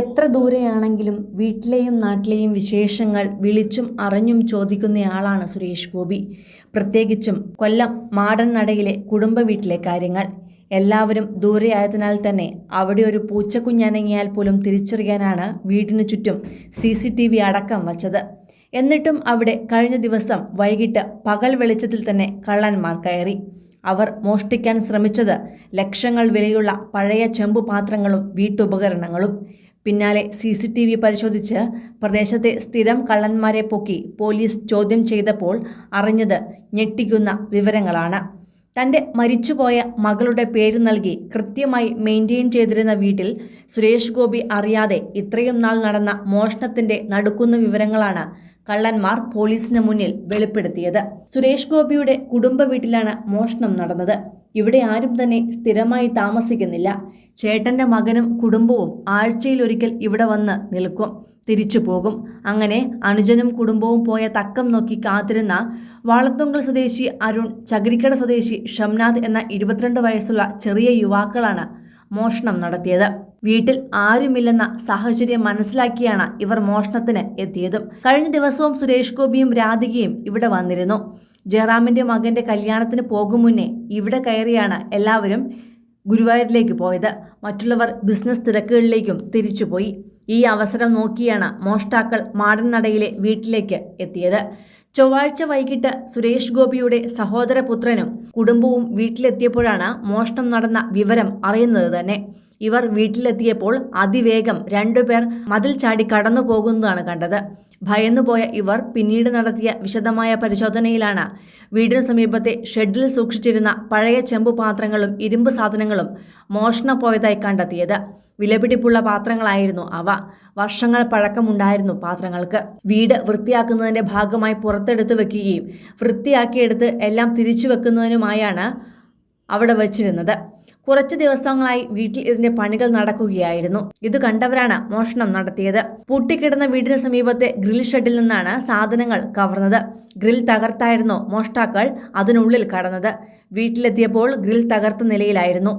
എത്ര ദൂരെയാണെങ്കിലും വീട്ടിലെയും നാട്ടിലെയും വിശേഷങ്ങൾ വിളിച്ചും അറിഞ്ഞും ചോദിക്കുന്നയാളാണ് സുരേഷ് ഗോപി. പ്രത്യേകിച്ചും കൊല്ലം മാടൻ നടയിലെ കുടുംബ വീട്ടിലെ കാര്യങ്ങൾ. എല്ലാവരും ദൂരെയായതിനാൽ തന്നെ അവിടെ ഒരു പൂച്ചക്കുഞ്ഞനങ്ങിയാൽ പോലും തിരിച്ചറിയാനാണ് വീടിനു ചുറ്റും സി സി ടി വി അടക്കം വച്ചത്. എന്നിട്ടും അവിടെ കഴിഞ്ഞ ദിവസം വൈകിട്ട് പകൽ വെളിച്ചത്തിൽ തന്നെ കള്ളന്മാർ കയറി. അവർ മോഷ്ടിക്കാൻ ശ്രമിച്ചത് ലക്ഷങ്ങൾ വിലയുള്ള പഴയ ചെമ്പു പാത്രങ്ങളും വീട്ടുപകരണങ്ങളും. പിന്നാലെ സി സി ടി വി പരിശോധിച്ച് പ്രദേശത്തെ സ്ഥിരം കള്ളന്മാരെ പൊക്കി പോലീസ് ചോദ്യം ചെയ്തപ്പോൾ അറിഞ്ഞത് ഞെട്ടിക്കുന്ന വിവരങ്ങളാണ്. തന്റെ മരിച്ചുപോയ മകളുടെ പേര് നൽകി കൃത്യമായി മെയിന്റെയിൻ ചെയ്തിരുന്ന വീട്ടിൽ സുരേഷ് ഗോപി അറിയാതെ ഇത്രയും നാൾ നടന്ന മോഷണത്തിന്റെ നടുക്കുന്ന വിവരങ്ങളാണ് കള്ളന്മാർ പോലീസിന് മുന്നിൽ വെളിപ്പെടുത്തിയത്. സുരേഷ് ഗോപിയുടെ കുടുംബ വീട്ടിലാണ് മോഷണം നടന്നത്. ഇവിടെ ആരും തന്നെ സ്ഥിരമായി താമസിക്കുന്നില്ല. ചേട്ടന്റെ മകനും കുടുംബവും ആഴ്ചയിൽ ഒരിക്കൽ ഇവിടെ വന്ന് നിൽക്കും. തിരിച്ചു പോകും. അങ്ങനെ അനുജനും കുടുംബവും പോയ തക്കം നോക്കി കാത്തിരുന്ന വാളത്തുങ്കൽ സ്വദേശി അരുൺ ചകിരിക്കട സ്വദേശി ഷംനാഥ് എന്ന ഇരുപത്തിരണ്ട് വയസ്സുള്ള ചെറിയ യുവാക്കളാണ് മോഷണം നടത്തിയത്. വീട്ടിൽ ആരുമില്ലെന്ന സാഹചര്യം മനസ്സിലാക്കിയാണ് ഇവർ മോഷണത്തിന് എത്തിയത്. കഴിഞ്ഞ ദിവസവും സുരേഷ് ഗോപിയും രാധികയും ഇവിടെ വന്നിരുന്നു. ജയറാമിന്റെ മകന്റെ കല്യാണത്തിന് പോകും മുന്നേ ഇവിടെ കയറിയാണ് എല്ലാവരും ഗുരുവായൂരിലേക്ക് പോയത്. മറ്റുള്ളവർ ബിസിനസ് തിരക്കുകളിലേക്കും തിരിച്ചുപോയി. ഈ അവസരം നോക്കിയാണ് മോഷ്ടാക്കൾ മാടൻനടയിലെ വീട്ടിലേക്ക് എത്തിയത്. ചൊവ്വാഴ്ച വൈകിട്ട് സുരേഷ് ഗോപിയുടെ സഹോദരപുത്രനും കുടുംബവും വീട്ടിലെത്തിയപ്പോഴാണ് മോഷണം നടന്ന വിവരം അറിയുന്നത് തന്നെ. ഇവർ വീട്ടിലെത്തിയപ്പോൾ അതിവേഗം രണ്ടുപേർ മതിൽ ചാടി കടന്നു പോകുന്നതാണ് കണ്ടത്. ഭയന്നുപോയ ഇവർ പിന്നീട് നടത്തിയ വിശദമായ പരിശോധനയിലാണ്. വീടിന് സമീപത്തെ ഷെഡിൽ സൂക്ഷിച്ചിരുന്ന പഴയ ചെമ്പു പാത്രങ്ങളും ഇരുമ്പ് സാധനങ്ങളും മോഷണം പോയതായി കണ്ടെത്തിയത്. വിലപിടിപ്പുള്ള പാത്രങ്ങളായിരുന്നു അവ. വർഷങ്ങൾ പഴക്കമുണ്ടായിരുന്നു പാത്രങ്ങൾക്ക്. വീട് വൃത്തിയാക്കുന്നതിന്റെ ഭാഗമായി പുറത്തെടുത്ത് വെക്കുകയും വൃത്തിയാക്കിയെടുത്ത് എല്ലാം തിരിച്ചു വെക്കുന്നതിനുമായാണ് അവിടെ വച്ചിരുന്നത്. കുറച്ച് ദിവസങ്ങളായി വീട്ടിൽ ഇതിന്റെ പണികൾ നടക്കുകയായിരുന്നു. ഇത് കണ്ടവരാണ് മോഷണം നടത്തിയത്. പൂട്ടിക്കിടന്ന വീടിന് സമീപത്തെ ഗ്രിൽ ഷെഡിൽ നിന്നാണ് സാധനങ്ങൾ കവർന്നത്. ഗ്രിൽ തകർത്തായിരുന്നു മോഷ്ടാക്കൾ അതിനുള്ളിൽ കടന്നത്. വീട്ടിലെത്തിയപ്പോൾ ഗ്രിൽ തകർത്ത നിലയിലായിരുന്നു.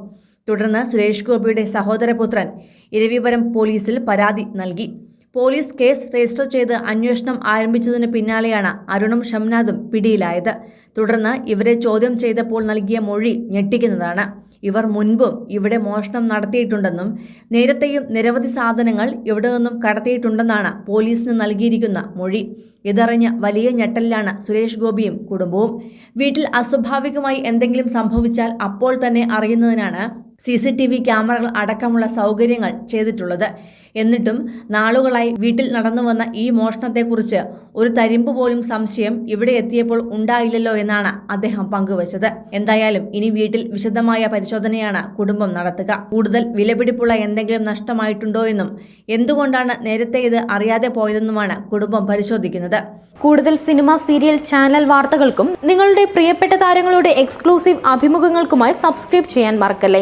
തുടർന്ന് സുരേഷ് ഗോപിയുടെ സഹോദരപുത്രൻ ഇരവിപുരം പോലീസിൽ പരാതി നൽകി. പോലീസ് കേസ് രജിസ്റ്റർ ചെയ്ത് അന്വേഷണം ആരംഭിച്ചതിന് പിന്നാലെയാണ് അരുണും ഷംനാഥും പിടിയിലായത്. തുടർന്ന് ഇവരെ ചോദ്യം ചെയ്തപ്പോൾ നൽകിയ മൊഴി ഞെട്ടിക്കുന്നതാണ്. ഇവർ മുൻപും ഇവിടെ മോഷണം നടത്തിയിട്ടുണ്ടെന്നും നേരത്തെയും നിരവധി സാധനങ്ങൾ ഇവിടെ നിന്നും കടത്തിയിട്ടുണ്ടെന്നാണ് പോലീസിന് നൽകിയിരിക്കുന്ന മൊഴി. ഇതറിഞ്ഞ് വലിയ ഞെട്ടലിലാണ് സുരേഷ് ഗോപിയും കുടുംബവും. വീട്ടിൽ അസ്വാഭാവികമായി എന്തെങ്കിലും സംഭവിച്ചാൽ അപ്പോൾ തന്നെ അറിയുന്നതിനാണ് സി സി ടി വി ക്യാമറകൾ അടക്കമുള്ള സൗകര്യങ്ങൾ ചെയ്തിട്ടുള്ളത്. എന്നിട്ടും നാളുകളായി വീട്ടിൽ നടന്നു വന്ന ഈ മോഷണത്തെക്കുറിച്ച് ഒരു തരിമ്പ് പോലും സംശയം ഇവിടെ എത്തിയപ്പോൾ ഉണ്ടായില്ലല്ലോ എന്നാണ് അദ്ദേഹം പങ്കുവച്ചത്. എന്തായാലും ഇനി വീട്ടിൽ വിശദമായ പരിശോധനയാണ് കുടുംബം നടത്തുക. കൂടുതൽ വിലപിടിപ്പുള്ള എന്തെങ്കിലും നഷ്ടമായിട്ടുണ്ടോ എന്നും എന്തുകൊണ്ടാണ് നേരത്തെ ഇത് അറിയാതെ പോയതെന്നുമാണ് കുടുംബം പരിശോധിക്കുന്നത്. കൂടുതൽ സിനിമ സീരിയൽ ചാനൽ വാർത്തകൾക്കും നിങ്ങളുടെ പ്രിയപ്പെട്ട താരങ്ങളുടെ എക്സ്ക്ലൂസീവ് അഭിമുഖങ്ങൾക്കുമായി സബ്സ്ക്രൈബ് ചെയ്യാൻ മറക്കല്ലേ?